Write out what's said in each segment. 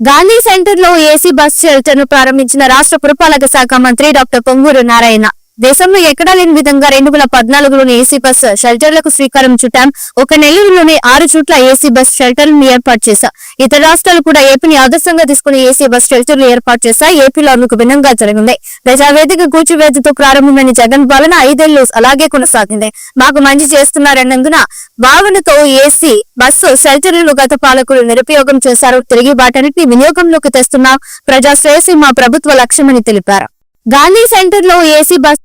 గాంధీ సెంటర్లో AC bus షెల్టర్ను ప్రారంభించిన రాష్ట్ర పురపాలక శాఖ మంత్రి డాక్టర్ పొంగూరు నారాయణ. దేశంలో ఎక్కడా లేని విధంగా రెండు వేల పద్నాలుగులోని ఏసీ బస్ షెల్టర్లకు శ్రీకారం చుట్టాం. ఒక నెల్లూరులోని ఆరు చోట్ల ఏసీ బస్ షెల్టర్లను ఏర్పాటు చేశా. ఇతర రాష్ట్రాలు కూడా ఏపీని ఆదర్శంగా తీసుకుని ఏసీ బస్ షెల్టర్లు ఏర్పాటు చేశా ఏపీలో అందుకు భిన్నంగా జరిగింది ప్రజావేదిక కూర్చువేదితో ప్రారంభమైన జగన్ పాలన ఐదేళ్ళు అలాగే కొనసాగింది. మాకు మంచి చేస్తున్నారన్నందున భావనతో ఏసీ బస్సు షెల్టర్లు గత పాలకులు నిరుపయోగం చేశారు. తిరిగి వాటన్నిటిని వినియోగంలోకి తెస్తున్నాం. ప్రజా శ్రేయసి మా ప్రభుత్వ లక్ష్యమని తెలిపారు. గాంధీ సెంటర్లో ఏసీ బస్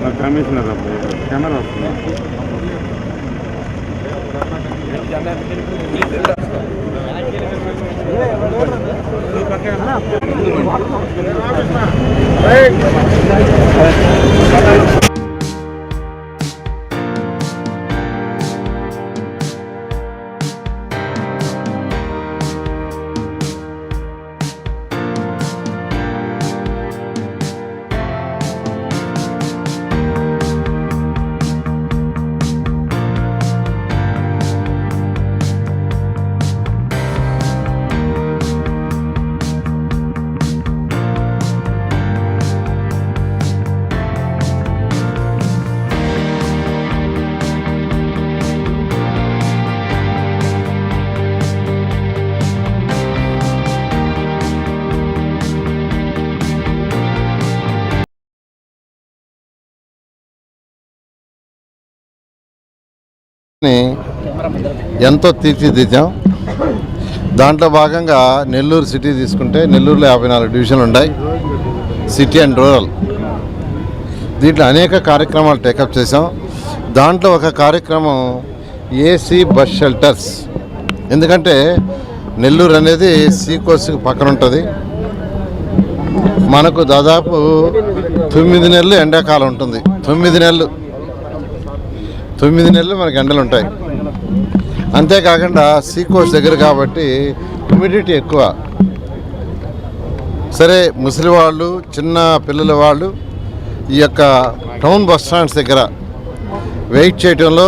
మా కమిషనర్ అబ్బాయి కెమెరా వస్తుంది ఎంతో తీర్చిదిద్దాం. దాంట్లో భాగంగా నెల్లూరు సిటీ తీసుకుంటే నెల్లూరులో యాభై నాలుగు డివిజన్లు ఉన్నాయి. City and rural. దీంట్లో అనేక కార్యక్రమాలు టేకప్ చేసాం దాంట్లో ఒక కార్యక్రమం ఏసీ బస్ షెల్టర్స్. ఎందుకంటే నెల్లూరు అనేది సీ కోర్సుకు పక్కన ఉంటుంది. మనకు దాదాపు తొమ్మిది నెలలు ఎండాకాలం ఉంటుంది. తొమ్మిది నెలలు. తొమ్మిది నెలలు మనకి ఎండలు ఉంటాయి. అంతేకాకుండా సీ కోస్ట్ దగ్గర కాబట్టి హ్యూమిడిటీ ఎక్కువ. సరే ముసలి వాళ్ళు చిన్న పిల్లల వాళ్ళు ఈ యొక్క టౌన్ బస్ స్టాండ్స్ దగ్గర వెయిట్ చేయడంలో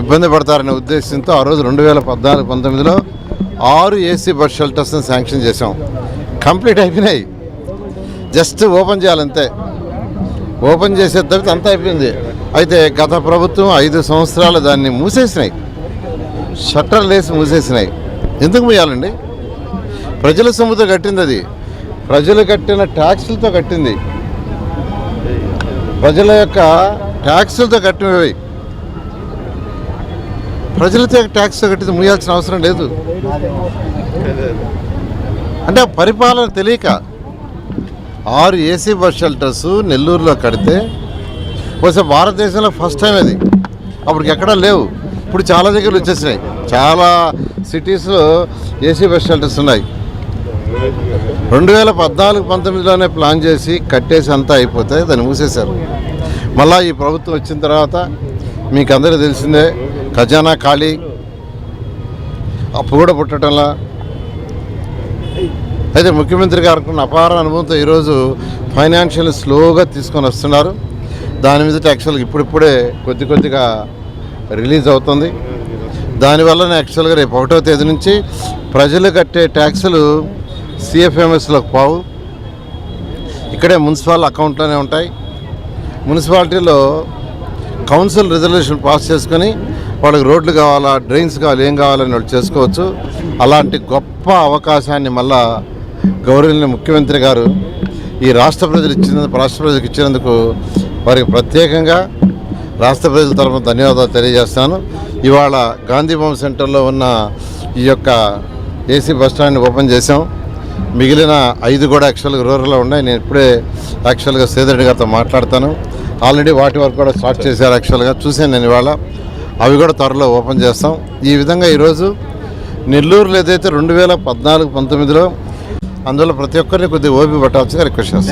ఇబ్బంది పడతారనే ఉద్దేశంతో ఆ రోజు రెండు వేల పద్నాలుగు పంతొమ్మిదిలో ఆరు ఏసీ బస్ షెల్టర్స్ని శాంక్షన్ చేసాం కంప్లీట్ అయిపోయినాయి. జస్ట్ ఓపెన్ చేయాలంతే. ఓపెన్ చేసే తర్వాత అంతా అయిపోయింది. అయితే గత ప్రభుత్వం ఐదు సంవత్సరాలు దాన్ని మూసేసినాయి. షట్టర్లు వేసి మూసేసినాయి. ఎందుకు మూయాలండి? ప్రజల సొమ్ముతో కట్టింది అది. ప్రజలు కట్టిన ట్యాక్సులతో కట్టింది. ప్రజల యొక్క ట్యాక్సులతో కట్టినవి ప్రజలతో ట్యాక్స్ కట్టింది మూయాల్సిన అవసరం లేదు. అంటే పరిపాలన తెలియక ఆరు ఏసీ బస్ షెల్టర్స్ నెల్లూరులో కడితే బహుశా భారతదేశంలో ఫస్ట్ టైం అది. అప్పటికి ఎక్కడా లేవు. ఇప్పుడు చాలా దగ్గర వచ్చేసినాయి. చాలా సిటీస్లో ఏసీ బస్ షెల్టర్స్ ఉన్నాయి. రెండు వేల పద్నాలుగు పంతొమ్మిదిలోనే ప్లాన్ చేసి కట్టేసి అంతా అయిపోతే దాన్ని మూసేశారు. మళ్ళా ఈ ప్రభుత్వం వచ్చిన తర్వాత మీకు అందరూ తెలిసిందే ఖజానా ఖాళీ. అప్పు కూడా పుట్టడంలా. అయితే ముఖ్యమంత్రి గారు అపార అనుభవంతో ఈరోజు ఫైనాన్షియల్ స్లోగా తీసుకొని వస్తున్నారు. దాని మీద యాక్చువల్గా ఇప్పుడిప్పుడే కొద్ది కొద్దిగా రిలీజ్ అవుతుంది. దానివల్ల యాక్చువల్గా రేపు ఒకటో తేదీ నుంచి ప్రజలు కట్టే ట్యాక్సులు సిఎఫ్ఎంఎస్లోకి పోవు. ఇక్కడే మున్సిపల్ అకౌంట్లోనే ఉంటాయి. మున్సిపాలిటీలో కౌన్సిల్ రిజల్యూషన్ పాస్ చేసుకొని వాళ్ళకి రోడ్లు కావాలా డ్రైన్స్ కావాలి ఏం కావాలని వాళ్ళు చేసుకోవచ్చు. అలాంటి గొప్ప అవకాశాన్ని మళ్ళా గౌరవనీయ ముఖ్యమంత్రి గారు ఈ రాష్ట్ర ప్రజలు ఇచ్చినందుకు రాష్ట్ర ప్రజలకు ఇచ్చినందుకు వారికి ప్రత్యేకంగా రాష్ట్ర ప్రజల తరఫున ధన్యవాదాలు తెలియజేస్తాను ఇవాళ గాంధీభవన్ సెంటర్లో ఉన్న ఈ యొక్క ఏసీ బస్ స్టాండ్ని ఓపెన్ చేసాం మిగిలిన ఐదు కూడా యాక్చువల్గా రూరల్లో ఉన్నాయి. నేను ఇప్పుడే యాక్చువల్గా సేదరెడ్డి గారితో మాట్లాడతాను. ఆల్రెడీ వాటి వరకు కూడా స్టార్ట్ చేశారు యాక్చువల్గా చూశాను నేను ఇవాళ. అవి కూడా త్వరలో ఓపెన్ చేస్తాం. ఈ విధంగా ఈరోజు నెల్లూరులో ఏదైతే రెండు వేల పద్నాలుగు పంతొమ్మిదిలో అందువల్ల ప్రతి ఒక్కరిని కొద్దిగా ఓపి పట్టాల్సిందిగా రిక్వెస్ట్ చేస్తాం.